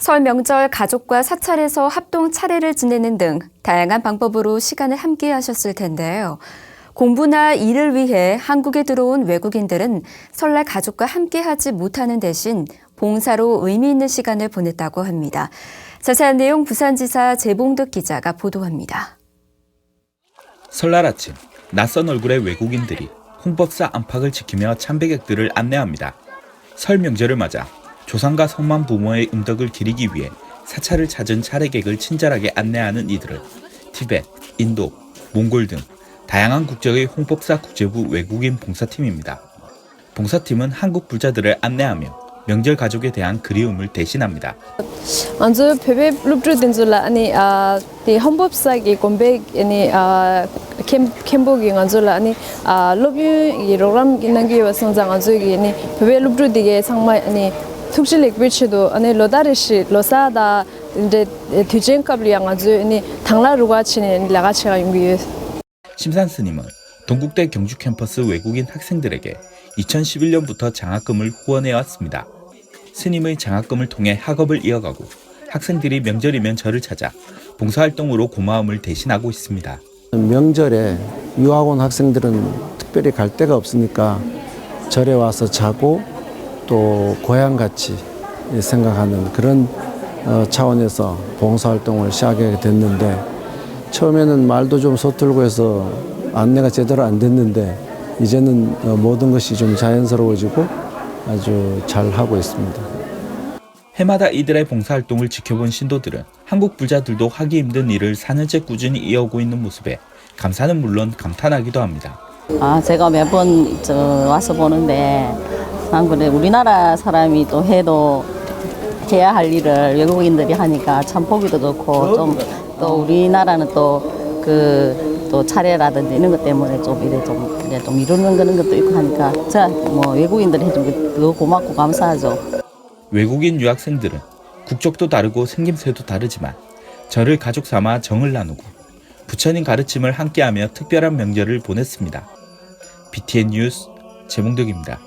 설 명절 가족과 사찰에서 합동 차례를 지내는 등 다양한 방법으로 시간을 함께 하셨을 텐데요. 공부나 일을 위해 한국에 들어온 외국인들은 설날 가족과 함께 하지 못하는 대신 봉사로 의미 있는 시간을 보냈다고 합니다. 자세한 내용 부산지사 재봉덕 기자가 보도합니다. 설날 아침 낯선 얼굴의 외국인들이 홍법사 안팎을 지키며 참배객들을 안내합니다. 설 명절을 맞아 조상과 성만 부모의 음덕을 기리기 위해 사찰을 찾은 차례객을 친절하게 안내하는 이들은 티베트, 인도, 몽골 등 다양한 국적의 홍법사 국제부 외국인 봉사팀입니다. 봉사팀은 한국 불자들을 안내하며 명절 가족에 대한 그리움을 대신합니다. 먼저 룹트루 딘줄라 아니 아디 험법사기 곰베 아니 아 캠 캠보기 간줄라 아니 아 로뷰 이 로그램 기능기 아니 페베 룹트루 디게 상마 아니 툭실릭 비치도 아니 로다리시 로사다 이제 뒤진 갑리양 아주 아니 당라루가 치는 라가치가 용기 심산 스님은 동국대 경주 캠퍼스 외국인 학생들에게 2011년부터 장학금을 후원해 왔습니다. 스님의 장학금을 통해 학업을 이어가고 학생들이 명절이면 절을 찾아 봉사활동으로 고마움을 대신하고 있습니다. 명절에 유학원 학생들은 특별히 갈 데가 없으니까 절에 와서 자고 또 고향같이 생각하는 그런 어, 차원에서 봉사활동을 시작하게 됐는데 처음에는 말도 좀 서툴고 해서 안내가 제대로 안 됐는데 이제는 어, 모든 것이 좀 자연스러워지고 아주 잘 하고 있습니다. 해마다 이들의 봉사활동을 지켜본 신도들은 한국 불자들도 하기 힘든 일을 4년째 꾸준히 이어오고 있는 모습에 감사는 물론 감탄하기도 합니다. 아, 제가 매번 저 와서 보는데 난 그래 우리나라 사람이 또 해도 해야 할 일을 외국인들이 하니까 참 보기도 좋고 좀 또 우리나라는 또그또 차례라든지 이런 것 때문에 좀 이래 좀 이제 좀 이루는 그런 것도 있고 하니까 제가 뭐 외국인들이 해준 게더 고맙고 감사하죠. 외국인 유학생들은 국적도 다르고 생김새도 다르지만 절을 가족 삼아 정을 나누고 부처님 가르침을 함께하며 특별한 명절을 보냈습니다. BTN 뉴스 재봉덕입니다.